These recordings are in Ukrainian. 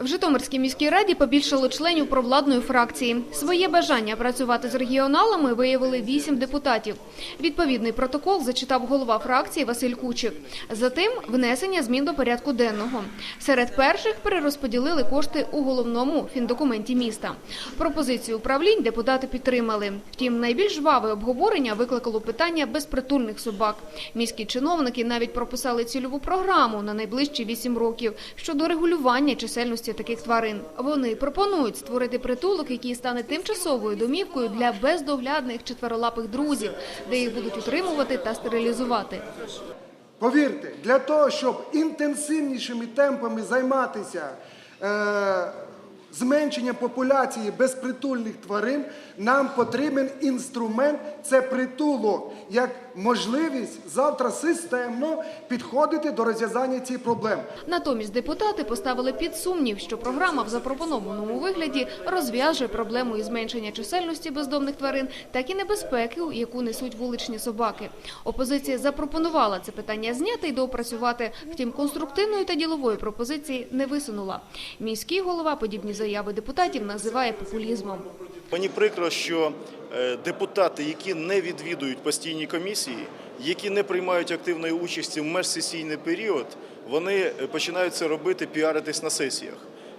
В Житомирській міській раді побільшало членів провладної фракції. Своє бажання працювати з регіоналами виявили вісім депутатів. Відповідний протокол зачитав голова фракції Василь Кучик. Затим внесення змін до порядку денного. Серед перших перерозподілили кошти у головному фіндокументі міста. Пропозицію управлінь депутати підтримали. Втім, найбільш жваве обговорення викликало питання безпритульних собак. Міські чиновники навіть прописали цільову програму на найближчі вісім років щодо регулювання чисельності таких тварин. Вони пропонують створити притулок, який стане тимчасовою домівкою для бездоглядних четверолапих друзів, де їх будуть утримувати та стерилізувати. Повірте, для того, щоб інтенсивнішими темпами займатися е, зменшенням популяції безпритульних тварин, нам потрібен інструмент це притулок, як можливість завтра системно підходити до розв'язання цих проблем. Натомість депутати поставили під сумнів, що програма в запропонованому вигляді розв'яже проблему із зменшення чисельності бездомних тварин, так і небезпеку, яку несуть вуличні собаки. Опозиція запропонувала це питання зняти і доопрацювати, втім конструктивної та ділової пропозиції не висунула. Міський голова подібні заяви депутатів називає популізмом. Мені прикро, що е, депутати, які не відвідують постійні комісії, які не приймають активної участі в межсесійний період, вони е, починають це робити, піаритись на сесіях.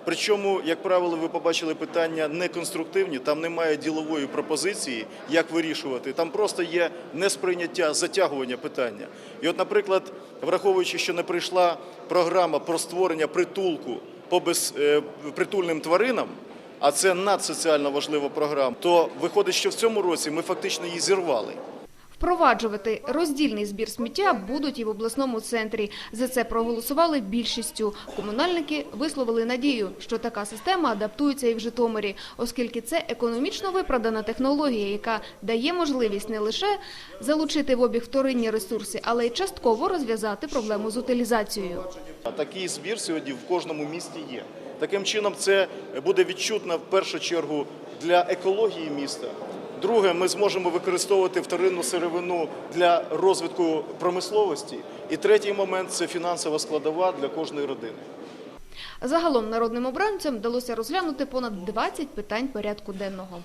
Причому, як правило, ви побачили питання не конструктивні, там немає ділової пропозиції, як вирішувати. Там просто є несприйняття, затягування питання. І, от, наприклад, враховуючи, що не прийшла програма про створення притулку по безпритульним тваринам, а це надсоціально важлива програма, то виходить, що в цьому році ми фактично її зірвали. Впроваджувати роздільний збір сміття будуть і в обласному центрі. За це проголосували більшістю. Комунальники висловили надію, що така система адаптується і в Житомирі, оскільки це економічно виправдана технологія, яка дає можливість не лише залучити в обіг вторинні ресурси, але й частково розв'язати проблему з утилізацією. Такий збір сьогодні в кожному місті є. Таким чином, це буде відчутно в першу чергу для екології міста. Друге, ми зможемо використовувати вторинну сировину для розвитку промисловості. І третій момент це фінансова складова для кожної родини. Загалом народним обранцям вдалося розглянути понад 20 питань порядку денного.